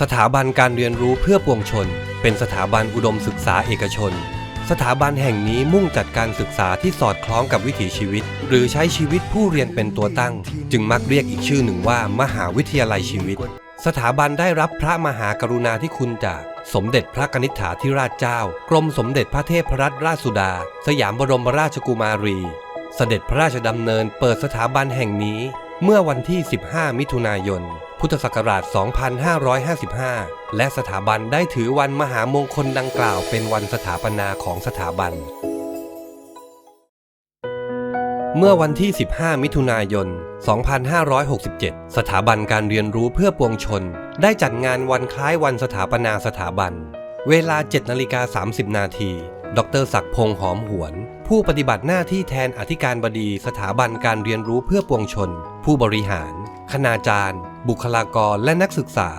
สถาบันการเรียนรู้เพื่อปวงชน เป็นสถาบันอุดมศึกษาเอกชน สถาบันแห่งนี้มุ่งจัดการศึกษาที่สอดคล้องกับวิถีชีวิต หรือใช้ชีวิตผู้เรียนเป็นตัวตั้ง จึงมักเรียกอีกชื่อหนึ่งว่า มหาวิทยาลัยชีวิต สถาบันได้รับพระมหากรุณาธิคุณจาก สมเด็จพระกนิษฐาธิราชเจ้า กรมสมเด็จพระเทพรัตนราชสุดา สยามบรมราชกุมารี เสด็จพระราชดำเนินเปิดสถาบันแห่งนี้ เมื่อวันที่ 15 มิถุนายน พุทธศักราช 2555 และสถาบันได้ถือวันมหามงคลดังกล่าวเป็นวันสถาปนาของสถาบัน เมื่อวันที่ 15 มิถุนายน 2567 สถาบันการเรียนรู้เพื่อปวงชน ได้จัดงานวันคล้ายวันสถาปนาสถาบัน เวลา 7นาฬิกา30 นาที ดรศักดิ์พงษ์หอมหวน ผู้ปฏิบัติหน้าที่แทนอธิการบดีสถาบันการเรียนรู้เพื่อปวงชน ผู้บริหาร คณาจารย์ บุคลากรและนักศึกษา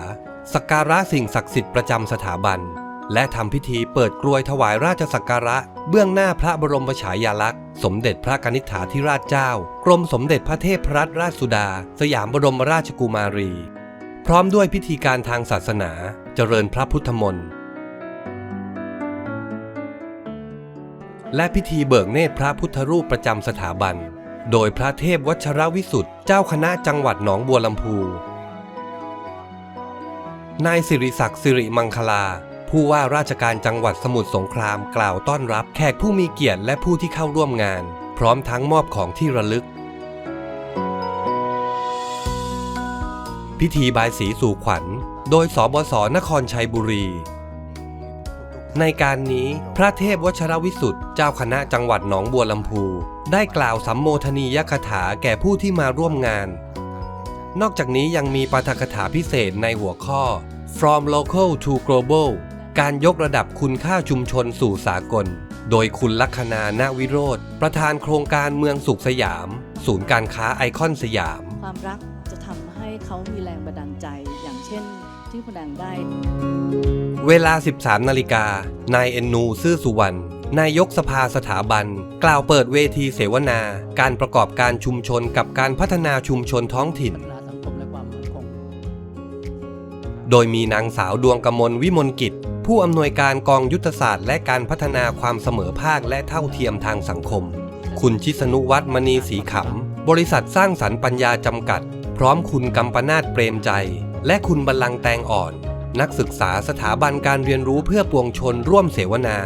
สักการะสิ่งศักดิ์สิทธิ์ประจำสถาบัน และทำพิธีเปิดกลวยถวายราชสักการะ เบื้องหน้าพระบรมฉายาลักษณ์ สมเด็จพระกนิษฐาธิราชเจ้า กรมสมเด็จพระเทพรัตนราชสุดา สยามบรมราชกุมารี พร้อมด้วยพิธีการทางศาสนา เจริญพระพุทธมนต์และพิธีเบิกเนตรพระพุทธรูปประจำสถาบัน โดยพระเทพวัชรวิสุทธ์เจ้าคณะจังหวัดหนองบัวลำพู นายสิริศักดิ์สิริมังคลา ผู้ว่าราชการจังหวัดสมุทรสงครามกล่าวต้อนรับแขกผู้มีเกียรติและผู้ที่เข้าร่วมงาน พร้อมทั้งมอบของที่ระลึก พิธีบายสีสู่ขวัญ โดยสบศนครชัยบุรี ในการนี้พระเทพวชรวิสุทธ์เจ้าคณะจังหวัดหนองบัวลำพู ได้กล่าวสัมโมทนียคถาแก่ผู้ที่มาร่วมงาน นอกจากนี้ยังมีปาฐกถาพิเศษในหัวข้อ From Local to Global การยกระดับคุณค่าชุมชนสู่สากล โดยคุณลัคนานาวิโรธประธานโครงการเมืองสุขสยาม ศูนย์การค้าไอคอนสยาม ความรักจะทำให้เขามีแรงบันดาลใจอย่างเช่น ที่คุณแดงได้ เวลา 13 นาฬิกา นายเอ็นนูซื่อสุวรรณ นายกสภาสถาบัน กล่าวเปิดเวทีเสวนา การประกอบการชุมชนกับการพัฒนาชุมชนท้องถิ่นพัฒนาสังคมและความมั่นคงโดยมีนางสาวดวงกมลวิมลกิจ ผู้อำนวยการกองยุทธศาสตร์และการพัฒนาความเสมอภาคและเท่าเทียมทางสังคม คุณชิสนุวัฒน์มณีสีขำบริษัทสร้างสรรค์ปัญญาจำกัด พร้อมคุณกัมปนาตเปรมใจ และคุณบัลลังแตงอ่อน นักศึกษาสถาบันการเรียนรู้เพื่อปวงชนร่วมเสวนา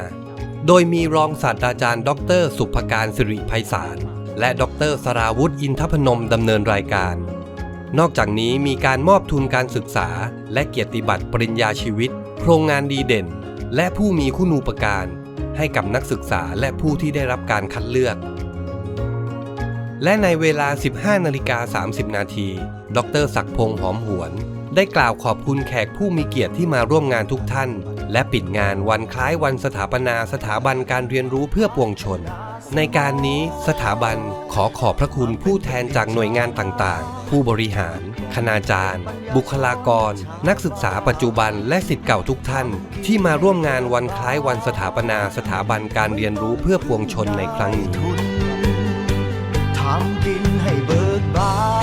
โดยมีรองศาสตราจารย์ ดร สุภการสิริไพศาลและดรสราวุธอินทพนมดำเนินรายการ นอกจากนี้มีการมอบทุนการศึกษา และเกียรติบัตรปริญญาชีวิต โครงงานดีเด่น และผู้มีคุณูปการ ให้กับนักศึกษาและผู้ที่ได้รับการคัดเลือก และในเวลา 15 นาฬิกา 30 นาที ดรศักพงษ์หอมหวน ได้กล่าวขอบคุณแขกผู้มีเกียรติที่มาร่วมงานทุกท่าน และปิดงานวันคล้ายวันสถาปนาสถาบันการเรียนรู้เพื่อปวงชน ในการนี้สถาบันขอขอบพระคุณผู้แทนจากหน่วยงานต่างๆ ผู้บริหาร คณาจารย์ บุคลากร นักศึกษาปัจจุบันและสิทธิ์เก่าทุกท่าน ที่มาร่วมงานวันคล้ายวันสถาปนาสถาบันการเรียนรู้เพื่อปวงชนในครั้งนี้ทำกินให้เบิกบาน